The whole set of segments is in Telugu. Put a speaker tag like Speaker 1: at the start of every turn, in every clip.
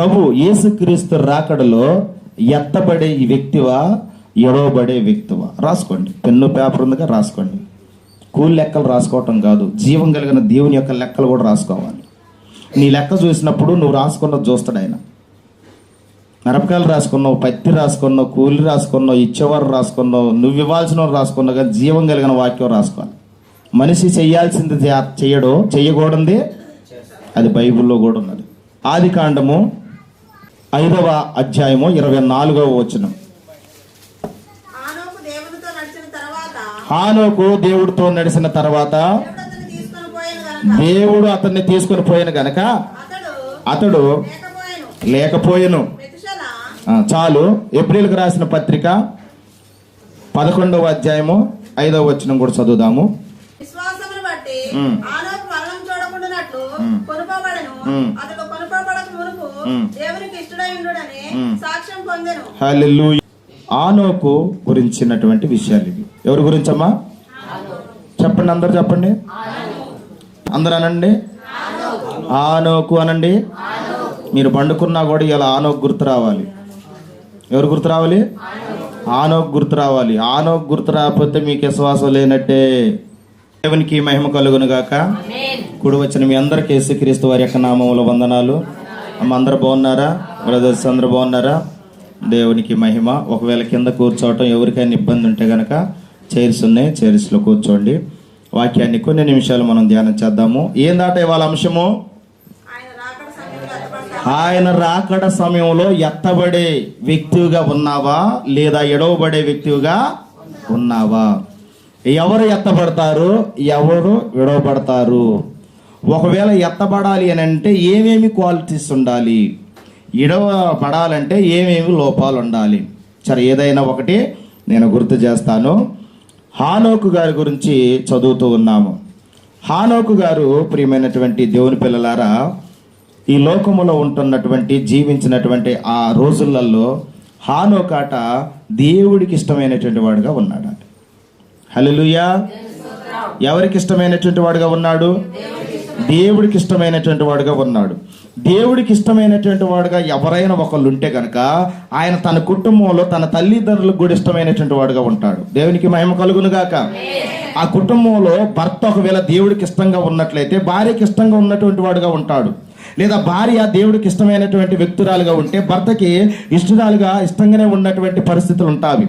Speaker 1: ప్రభు యేసుక్రీస్తు రాకడలో ఎత్తబడే ఈ వ్యక్తివా? ఎడవబడే వ్యక్తివా? రాసుకోండి. పెన్ను పేపర్ ఉందిగా రాసుకోండి. కూలి లెక్కలు రాసుకోవటం కాదు. జీవం కలిగిన దేవుని యొక్క లెక్కలు కూడా రాసుకోవాలి. నీ లెక్క చూసినప్పుడు నువ్వు రాసుకున్నది చూస్తాడు ఆయన. మిరపకాయలు రాసుకున్నావు పత్తి రాసుకున్నావు కూలి రాసుకున్నావు ఇచ్చేవారు రాసుకున్నావు నువ్వు ఇవ్వాల్సిన వారు రాసుకున్నావు కానీ జీవం కలిగిన వాక్యం రాసుకోవాలి. మనిషి చేయాల్సింది చే- చెయ్యడు అది బైబిల్లో కూడా ఉన్నది. ఆది కాండము ఐదవ అధ్యాయము ఇరవై నాలుగవ వచనం. హానోకు దేవుడితో నడిచిన తర్వాత
Speaker 2: దేవుడు అతన్ని తీసుకొని పోయిన గనక అతడు లేకపోయాను.
Speaker 1: చాలు. ఏప్రిల్కి రాసిన పత్రిక పదకొండవ అధ్యాయము ఐదవ వచనం కూడా చదువుదాము.
Speaker 2: విశ్వాసమును బట్టి మరణం చూడకుండానట్లు. కొనుకోబడను. అతడు. దేవునికి ఇష్టడై ఉండుడని
Speaker 1: ఉమ్.
Speaker 2: సాక్ష్యం పొందెను.
Speaker 1: హల్లెలూయా. ఆనోకు గురించినటువంటి విషయాలు ఇవి. ఎవరి గురించమ్మా? చెప్పండి అందరు చెప్పండి. అందరు అనండి. ఆనోకు అనండి. మీరు పండుకున్నా కూడా ఇలా ఆనోకు గుర్తు రావాలి. ఎవరు గుర్తు రావాలి? ఆనోకు గుర్తు రావాలి. ఆనోకు గుర్తు రాకపోతే మీకు విశ్వాసం లేనట్టే. దేవునికి మహిమ కలుగును గాక కుడి వచ్చిన మీ అందరికి యేసుక్రీస్తు వారి యొక్క నామముల వందనాలు. అమ్మ అందరు బాగున్నారా? బ్రదర్స్ అందరు బాగున్నారా? దేవునికి మహిమ. ఒకవేళ కింద కూర్చోవటం ఎవరికైనా ఇబ్బంది ఉంటే కనుక చైర్స్ ఉన్నాయి. చైర్స్లో కూర్చోండి. వాక్యాన్ని కొన్ని నిమిషాలు మనం ధ్యానం చేద్దాము. ఏందాట ఇవాళ అంశము?
Speaker 2: ఆయన రాకడ సమయంలో
Speaker 1: ఆయన రాకడ సమయంలో ఎత్తబడే వ్యక్తిగా ఉన్నావా? లేదా ఎడవబడే వ్యక్తిగా ఉన్నావా? ఎవరు ఎత్తబడతారు? ఎవరు విడవబడతారు? ఒకవేళ ఎత్తబడాలి అని అంటే ఏమేమి క్వాలిటీస్ ఉండాలి? ఇడవబడాలంటే ఏమేమి లోపాలు ఉండాలి సరే ఏదైనా ఒకటి నేను గుర్తు చేస్తాను. హానోకు గారి గురించి చదువుతూ ఉన్నాము. హానోకు గారు ప్రియమైనటువంటి దేవుని పిల్లలారా ఈ లోకములో ఉంటున్నటువంటి జీవించినటువంటి ఆ రోజులలో హానోకాట దేవుడికి ఇష్టమైనటువంటి వాడుగా ఉన్నాడు హల్లెలూయా. ఎవరికి ఇష్టమైనటువంటి వాడుగా ఉన్నాడు? దేవుడికి ఇష్టమైనటువంటి వాడుగా ఉన్నాడు. దేవుడికి ఇష్టమైనటువంటి వాడుగా ఎవరైనా ఒకళ్ళు ఉంటే కనుక ఆయన తన కుటుంబంలో తన తల్లిదండ్రులకు కూడా ఇష్టమైనటువంటి వాడుగా ఉంటాడు. దేవునికి మహిమ కలుగునుగాక. ఆ కుటుంబంలో భర్త ఒకవేళ దేవుడికి ఇష్టంగా ఉన్నట్లయితే భార్యకి ఇష్టంగా ఉన్నటువంటి వాడుగా ఉంటాడు. లేదా భార్య దేవుడికి ఇష్టమైనటువంటి వ్యక్తురాలుగా ఉంటే భర్తకి ఇష్టరాలుగా ఇష్టంగానే ఉన్నటువంటి పరిస్థితులు ఉంటాయి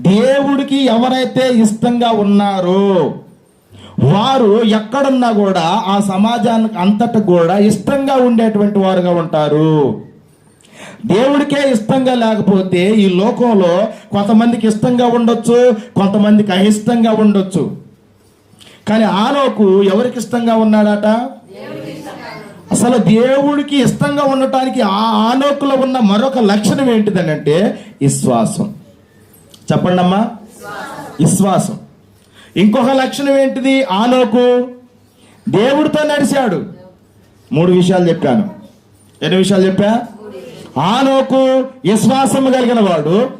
Speaker 1: దేవుడికి ఎవరైతే ఇష్టంగా ఉన్నారో వారు ఎక్కడున్నా కూడా ఆ సమాజానికి అంతటా కూడా ఇష్టంగా ఉండేటువంటి వారుగా ఉంటారు. దేవుడికే ఇష్టంగా లేకపోతే ఈ లోకంలో కొంతమందికి ఇష్టంగా ఉండొచ్చు కొంతమందికి అయిష్టంగా ఉండొచ్చు. కానీ ఆనోకు ఎవరికి ఇష్టంగా ఉన్నాడట? అసలు దేవుడికి ఇష్టంగా ఉండటానికి ఆ ఆనోకులో ఉన్న మరొక లక్షణం ఏంటిదనంటే విశ్వాసం. చెప్పండమ్మా. విశ్వాసం. ఇంకొక లక్షణం ఏంటిది? ఆనోకు. దేవుడితో నడిచాడు. మూడు విషయాలు చెప్పాను. ఎన్ని విషయాలు చెప్పా? ఆనోకు విశ్వాసం కలిగిన వాడు.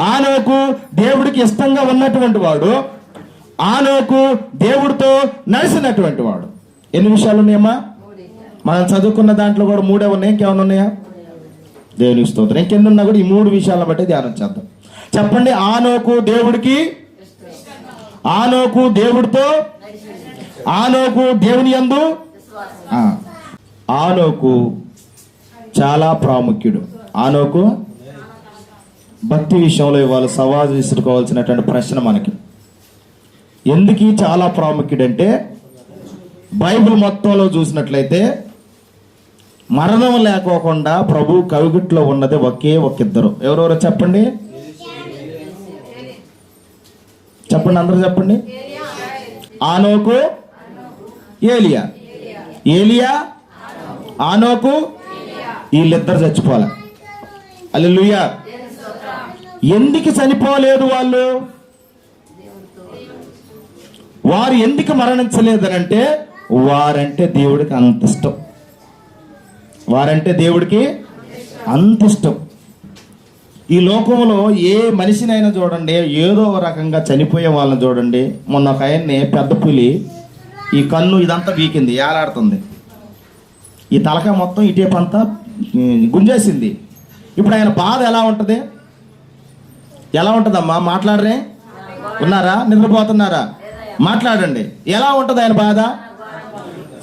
Speaker 1: ఆనోకు దేవుడికి ఇష్టంగా ఉన్నటువంటి వాడు. ఆనోకు దేవుడితో నడిచినటువంటి వాడు. ఎన్ని విషయాలు ఉన్నాయమ్మా? మనం చదువుకున్న దాంట్లో కూడా మూడే ఉన్నాయి. ఇంకేమైనా ఉన్నాయా? దేవుని స్తోత్రం. ఇంకెన్ని ఉన్నా కూడా ఈ మూడు విషయాలను బట్టి ధ్యానం చేద్దాం. చెప్పండి ఆనోకు దేవుడికి ఆనోకు దేవుడితో ఆనోకు దేవుని యందు. ఆనోకు చాలా ప్రాముఖ్యుడు. ఆనోకు భక్తి విషయంలో ఇవాళ సవాల్ తీసుకోవాల్సినటువంటి ప్రశ్న మనకి. ఎందుకు చాలా ప్రాముఖ్యుడంటే బైబిల్ మొత్తంలో చూసినట్లయితే మరణం లేకోకుండా ప్రభు కవిగుట్లో ఉన్నది ఒకే ఒక ఇద్దరు ఎవరెవరో చెప్పండి? చెప్పండి అందరూ చెప్పండి. ఆనోకు ఏలియా. ఏలియా ఆనోకు వీళ్ళిద్దరు చచ్చిపోవాలి. అల్లెలుయ్యా ఎందుకు చనిపోలేదు వాళ్ళు? వారు ఎందుకు మరణించలేదనంటే వారంటే దేవుడికి అంత ఇష్టం. వారంటే దేవుడికి అంత ఇష్టం. ఈ లోకంలో ఏ మనిషినైనా చూడండి ఏదో రకంగా చనిపోయే వాళ్ళని చూడండి. మొన్న ఒక ఆయన్ని పెద్ద పులి ఈ కన్ను ఇదంతా వీకింది ఏలాడుతుంది. ఈ తలక మొత్తం ఇటే పంత గుంజేసింది. ఇప్పుడు ఆయన బాధ ఎలా ఉంటుంది? ఎలా ఉంటుందమ్మా? మాట్లాడరే? ఉన్నారా? నిద్రపోతున్నారా? మాట్లాడండి. ఎలా ఉంటుంది ఆయన బాధ?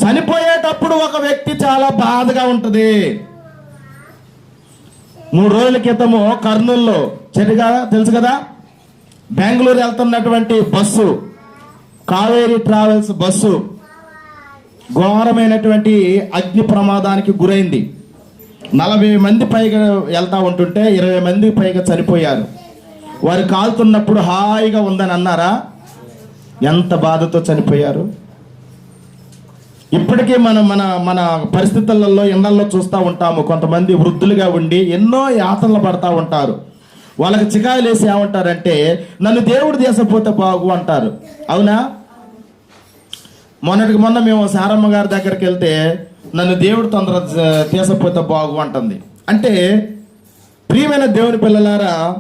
Speaker 1: చనిపోయేటప్పుడు ఒక వ్యక్తి చాలా బాధగా ఉంటుంది. మూడు రోజుల క్రితము కర్నూల్లో చెట్టుగా తెలుసు కదా? బెంగళూరు వెళ్తున్నటువంటి బస్సు కావేరీ ట్రావెల్స్ బస్సు ఘోరమైనటువంటి అగ్ని ప్రమాదానికి గురైంది. నలభై మంది పైగా వెళ్తా ఉంటుంటే ఇరవై మంది పైగా చనిపోయారు. వారు కాలుతున్నప్పుడు హాయిగా ఉందని అన్నారా? ఎంత బాధతో చనిపోయారు? ఇప్పటికీ మనం మన మన పరిస్థితులలో ఇళ్ళలో చూస్తూ ఉంటాము. కొంతమంది వృద్ధులుగా ఉండి ఎన్నో యాతనలు పడతా ఉంటారు. వాళ్ళకి చికాయలు వేసి ఏమంటారంటే నన్ను దేవుడు దేశపోతే బాగు అంటారు. అవునా? మొన్నటికి మొన్న మేము సారమ్మ గారి దగ్గరికి వెళ్తే నన్ను దేవుడు తొందర తీసపోతే బాగు అంటుంది. అంటే ప్రియమైన దేవుని పిల్లలారా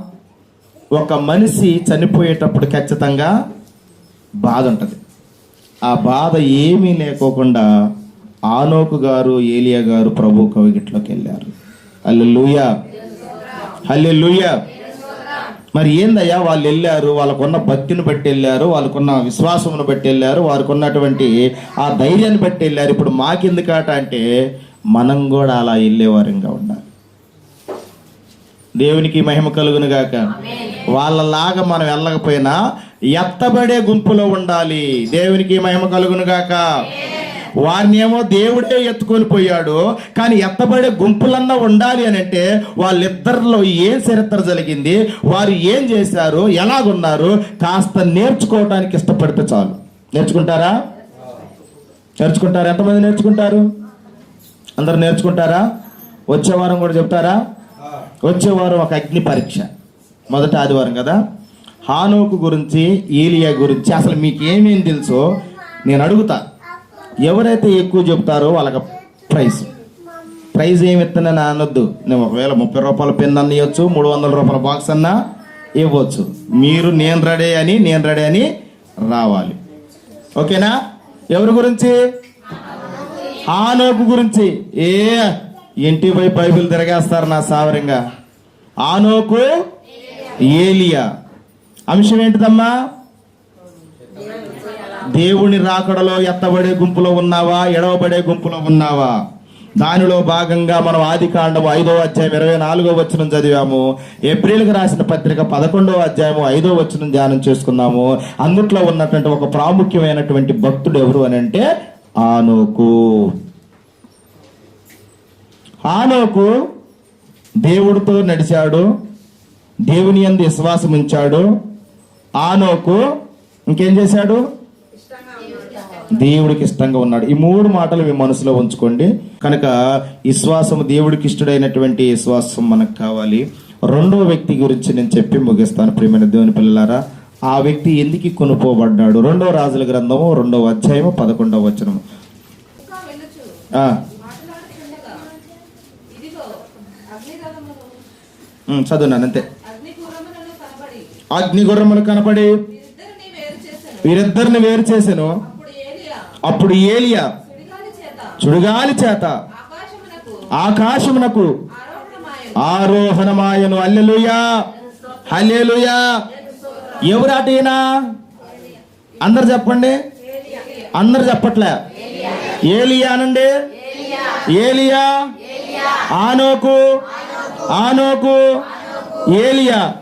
Speaker 1: ఒక మనిషి చనిపోయేటప్పుడు ఖచ్చితంగా బాధ ఉంటుంది. ఆ బాధ ఏమీ లేకోకుండా ఆనోకు గారు ఏలియా గారు ప్రభు కవిగిట్లోకి వెళ్ళారు. హల్లెలూయా. హల్లెలూయా. మరి ఏందయ్యా వాళ్ళు వెళ్ళారు? వాళ్ళకున్న భక్తిని బట్టి వెళ్ళారు వాళ్ళకున్న విశ్వాసమును బట్టి వెళ్ళారు వారికి ఉన్నటువంటి ఆ ధైర్యాన్ని బట్టి వెళ్ళారు. ఇప్పుడు మాకెందుకాట అంటే మనం కూడా అలా వెళ్ళేవారంగా ఉండాలి. దేవునికి మహిమ కలుగును గాక వాళ్ళలాగా మనం వెళ్ళకపోయినా ఎత్తబడే గుంపులో ఉండాలి. దేవునికి మహిమ కలుగును గాక. వారిని ఏమో దేవుడే ఎత్తుకొని పోయాడు. కానీ ఎత్తబడే గుంపులన్నా ఉండాలి అని అంటే వాళ్ళిద్దరిలో ఏం చరిత్ర జరిగింది? వారు ఏం చేశారు? ఎలాగున్నారు? కాస్త నేర్చుకోవడానికి ఇష్టపడితే చాలు. నేర్చుకుంటారా? నేర్చుకుంటారా? ఎంతమంది నేర్చుకుంటారు? అందరు నేర్చుకుంటారా? వచ్చే వారం కూడా చెప్తారా? వచ్చే వారం ఒక అగ్ని పరీక్ష. మొదటి ఆదివారం కదా? హానోకు గురించి ఏలియా గురించి అసలు మీకు ఏమేమి తెలుసో నేను అడుగుతా. ఎవరైతే ఎక్కువ చెప్తారో వాళ్ళకి ప్రైజ్. ప్రైజ్ ఏమి ఇస్తానని అనొద్దు. నేను ఒకవేళ ముప్పై రూపాయల పెన్ అన్న ఇవ్వచ్చు మూడు వందల రూపాయల బాక్స్ అన్నా ఇవ్వచ్చు. మీరు నేను రెడీ అని నేను రెడీ అని రావాలి. ఓకేనా? ఎవరి గురించి? ఆనోకు గురించి. ఏ ఇంటి పోయి బైబిల్ తిరగేస్తారు నా సావరంగా. ఆనోకు ఏలియా. అంశం ఏంటిదమ్మా? దేవుని రాకడలో ఎత్తబడే గుంపులో ఉన్నావా? ఎడవబడే గుంపులో ఉన్నావా? దానిలో భాగంగా మనం ఆది కాండము ఐదో అధ్యాయం ఇరవై నాలుగో వచనం చదివాము. ఏప్రిల్కి రాసిన పత్రిక పదకొండవ అధ్యాయము ఐదో వచనం ధ్యానం చేసుకున్నాము. అందుట్లో ఉన్నటువంటి ఒక ప్రాముఖ్యమైనటువంటి భక్తుడు ఎవరు అని అంటే ఆనోకు. ఆనోకు దేవుడితో నడిచాడు. దేవుని యందు విశ్వాసం ఉంచాడు ఆనోకు ఇంకేం చేశాడు? దేవుడికి ఇష్టంగా ఉన్నాడు. ఈ మూడు మాటలు మీ మనసులో ఉంచుకోండి. కనుక విశ్వాసం దేవుడికి ఇష్టడైనటువంటి విశ్వాసం మనకు కావాలి. రెండో వ్యక్తి గురించి నేను చెప్పి ముగిస్తాను ప్రియమైన దేవుని పిల్లలారా. ఆ వ్యక్తి ఎందుకు కొనుక్కోబడ్డాడు రెండో రాజుల గ్రంథము రెండవ అధ్యాయము పదకొండవ వచనము చదువున్నాను అంతే.
Speaker 3: కనబడి
Speaker 1: అగ్ని గుర్రములు కనపడి
Speaker 3: వీరిద్దరిని వేరు చేసెను అప్పుడు ఏలియా
Speaker 1: చుడుగాలి చేత.
Speaker 3: ఆకాశమునకు ఆరోహణమాయను.
Speaker 1: Alleluia hallelujah. ఎవరు అటైనా అందరు చెప్పండి. అందరు చెప్పట్లే. ఏలియా అనండి. ఏలియా. ఆనోకు. ఆనోకు. ఏలియా.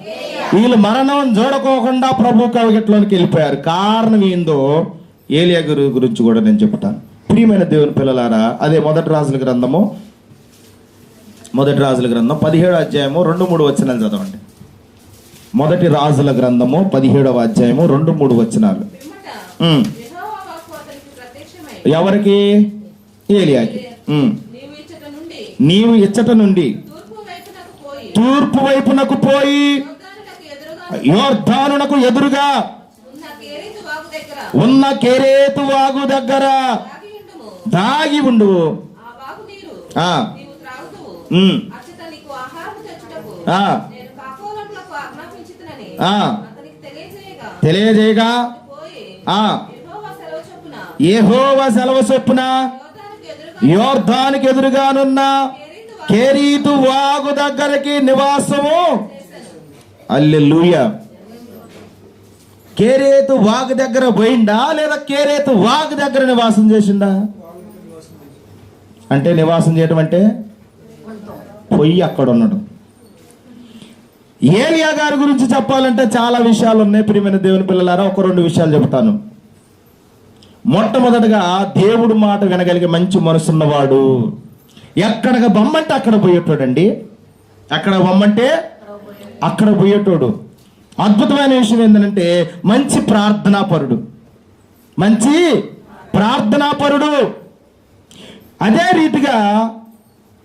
Speaker 1: వీళ్ళు మరణం చూడకోకుండా ప్రభు కవిగట్లోనికి వెళ్ళిపోయారు. కారణం ఏందో ఏలియా గురు గురించి కూడా నేను చెప్తాను ప్రియమైన దేవుని పిల్లలారా అదే మొదటి రాజుల గ్రంథము మొదటి రాజుల గ్రంథం పదిహేడు అధ్యాయము రెండు మూడు వచనాలు చదవండి. మొదటి రాజుల గ్రంథము పదిహేడవ అధ్యాయము రెండు మూడు వచనాలు. ఎవరికి? ఏలియాకి.
Speaker 3: నీవు ఇచ్చట నుండి తూర్పు వైపునకు పోయి
Speaker 1: తూర్పు వైపునకు పోయి
Speaker 3: యోర్దానునకు ఎదురుగా
Speaker 1: యోర్ధానునకు ఎదురుగా
Speaker 3: ఉన్న కేరేతు వాగు దగ్గర దాగి
Speaker 1: ఉండు.
Speaker 3: తెలియజేయగా.
Speaker 1: ఏహోవ సెలవు చొప్పున యోర్ధానికి ఎదురుగానున్న
Speaker 3: కేరీతు
Speaker 1: వాగు దగ్గరికి నివాసము అల్లెలుయ. కేరేతు వాగు దగ్గర పోయిండా? లేదా కేరేతు వాగు దగ్గర నివాసం చేసిండా? అంటే నివాసం చేయటం అంటే పొయ్యి అక్కడ ఉన్నాడు ఏలియా గారి గురించి చెప్పాలంటే చాలా విషయాలు ఉన్నాయి ప్రియమైన దేవుని పిల్లలారా. ఒక రెండు విషయాలు చెబుతాను. మొట్టమొదటగా దేవుడు మాట వినగలిగే మంచి మనసున్నవాడు. ఎక్కడికి బొమ్మంటే అక్కడ పోయేటోడండి. అక్కడ బొమ్మంటే అక్కడ పోయేటోడు. అద్భుతమైన విషయం ఏంటంటే మంచి ప్రార్థనాపరుడు. మంచి ప్రార్థనాపరుడు. అదే రీతిగా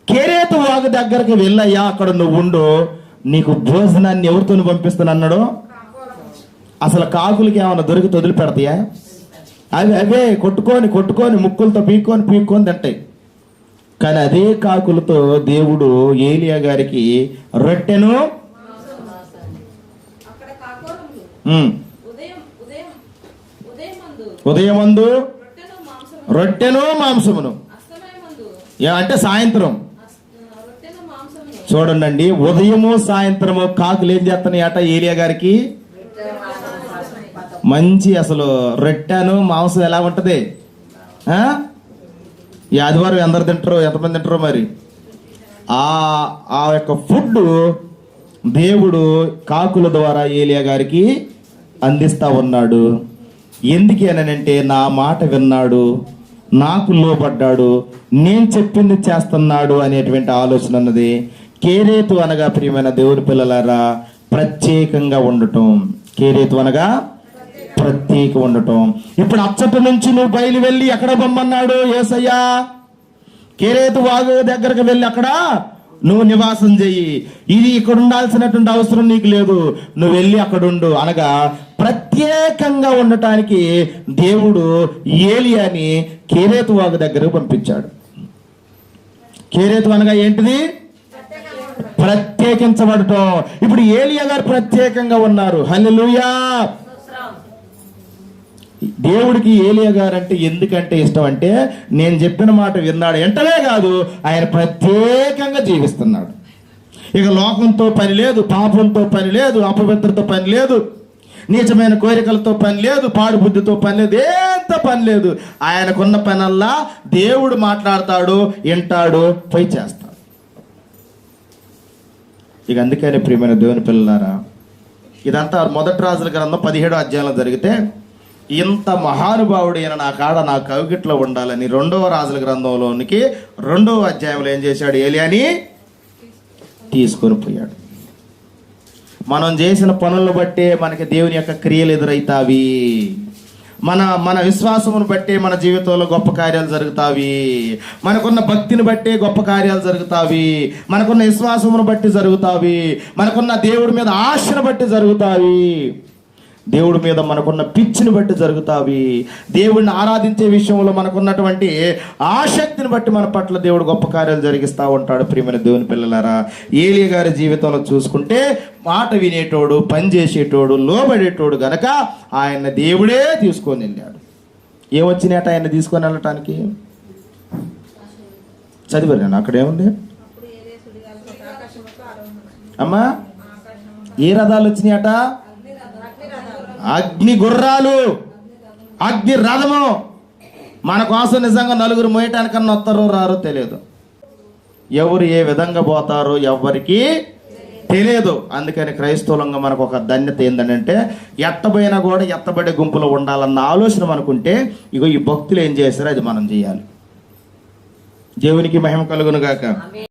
Speaker 1: కేరేతు వాగు దగ్గరికి వెళ్ళయ్యా అక్కడ నువ్వు ఉండు. నీకు భోజనాన్ని ఎవరితో పంపిస్తాను అన్నాడు అసలు కాకులకి ఏమైనా దొరికి వదిలిపెడతాయా? అవి అవే కొట్టుకొని కొట్టుకొని ముక్కులతో పీక్కొని పీక్కొని తింటాయి. కానీ అదే కాకులతో దేవుడు ఏలియా గారికి రొట్టెను ఉదయమందు
Speaker 3: రొట్టెను మాంసం
Speaker 1: రొట్టెను మాంసమును. అంటే సాయంత్రం. చూడండి ఉదయము సాయంత్రము కాకులు ఏం చేస్తున్నాయి అట ఏలియా గారికి? మంచి అసలు రొట్టెను మాంసం ఎలా ఉంటది? ఈ ఆదివారం ఎందరు తింటారో ఎంతమంది తింటారో మరి? ఆ ఆ యొక్క ఫుడ్ దేవుడు కాకుల ద్వారా ఏలియా గారికి అందిస్తా ఉన్నాడు. ఎందుకు అనంటే నా మాట విన్నాడు. నాకు లోపడ్డాడు నేను చెప్పింది చేస్తున్నాడు అనేటువంటి ఆలోచన ఉన్నది. కేరేతు అనగా ప్రియమైన దేవుని పిల్లలారా ప్రత్యేకంగా ఉండటం. కేరేతు అనగా ప్రత్యేక ఉండటం. ఇప్పుడు అచ్చటి నుంచి నువ్వు బయలు వెళ్ళి ఎక్కడ బొమ్మన్నాడు ఏసయ్యా? కేరేతు వాగు దగ్గరకు వెళ్ళి అక్కడ నువ్వు నివాసం చెయ్యి. ఇది ఇక్కడ ఉండాల్సినటువంటి అవసరం నీకు లేదు. నువ్వు వెళ్ళి అక్కడుండు. అనగా ప్రత్యేకంగా ఉండటానికి దేవుడు ఏలియాని కేరేతు వాగు దగ్గరకు పంపించాడు. కేరేతు అనగా ఏంటిది? ప్రత్యేకించబడటం. ఇప్పుడు ఏలియా గారు ప్రత్యేకంగా ఉన్నారు. హల్లెలూయా! దేవుడికి ఏలియా గారు అంటే ఎందుకంటే ఇష్టం అంటే నేను చెప్పిన మాట విన్నాడు ఎంటనే కాదు ఆయన ప్రత్యేకంగా జీవిస్తున్నాడు. ఇక లోకంతో పని లేదు పాపంతో పని లేదు అపవిత్రతో పని లేదు నీచమైన కోరికలతో పని లేదు పాడు బుద్ధితో పని లేదు ఎంత పని లేదు. ఆయనకున్న పనల్లా దేవుడు మాట్లాడతాడు వింటాడు పోయి చేస్తాడు. ఇక అందుకని ప్రియమైన దేవుని పిల్లలారా ఇదంతా మొదటి రాజుల గ్రంథం పదిహేడో అధ్యాయంలో జరిగితే ఇంత మహానుభావుడైన నా కాడ నా కవిగిట్లో ఉండాలని రెండవ రాజుల గ్రంథంలోనికి రెండవ అధ్యాయంలో ఏం చేశాడు ఏలియాని తీసుకొని పోయాడు. మనం చేసిన పనులను బట్టే మనకి దేవుని యొక్క క్రియలు ఎదురవుతావి మన మన విశ్వాసమును బట్టే మన జీవితంలో గొప్ప కార్యాలు జరుగుతావి. మనకున్న భక్తిని బట్టే గొప్ప కార్యాలు జరుగుతావి. మనకున్న విశ్వాసమును బట్టి జరుగుతావి. మనకున్న దేవుడి మీద ఆశను బట్టి జరుగుతావి. దేవుడి మీద మనకున్న పిచ్చిని బట్టి జరుగుతావి. దేవుడిని ఆరాధించే విషయంలో మనకున్నటువంటి ఆసక్తిని బట్టి మన పట్ల దేవుడు గొప్ప కార్యాలు జరిగిస్తూ ఉంటాడు ప్రియమైన దేవుని పిల్లలారా. ఏలియ గారి జీవితంలో చూసుకుంటే మాట వినేటోడు పని చేసేటోడు లోబడేటోడు గనక ఆయన దేవుడే తీసుకొని వెళ్ళాడు. ఏమొచ్చినాయట ఆయన తీసుకొని వెళ్ళటానికి? చదివారు నేను? అమ్మా ఏ రథాలు వచ్చినాయట?
Speaker 2: అగ్ని
Speaker 1: గుర్రాలు అగ్ని రథము. మన కోసం నిజంగా నలుగురు మోయటానికన్నా వస్తారో రారో తెలియదు. ఎవరు ఏ విధంగా పోతారో ఎవరికి తెలియదు. అందుకని క్రైస్తవులంగా మనకు ఒక ధన్యత ఏంటంటే ఎత్తపోయినా కూడా ఎత్తబడే గుంపులో ఉండాలన్న ఆలోచన మనకుంటే ఇగో ఈ భక్తులు ఏం చేశారో అది మనం చేయాలి. దేవునికి మహిమ కలుగును గాక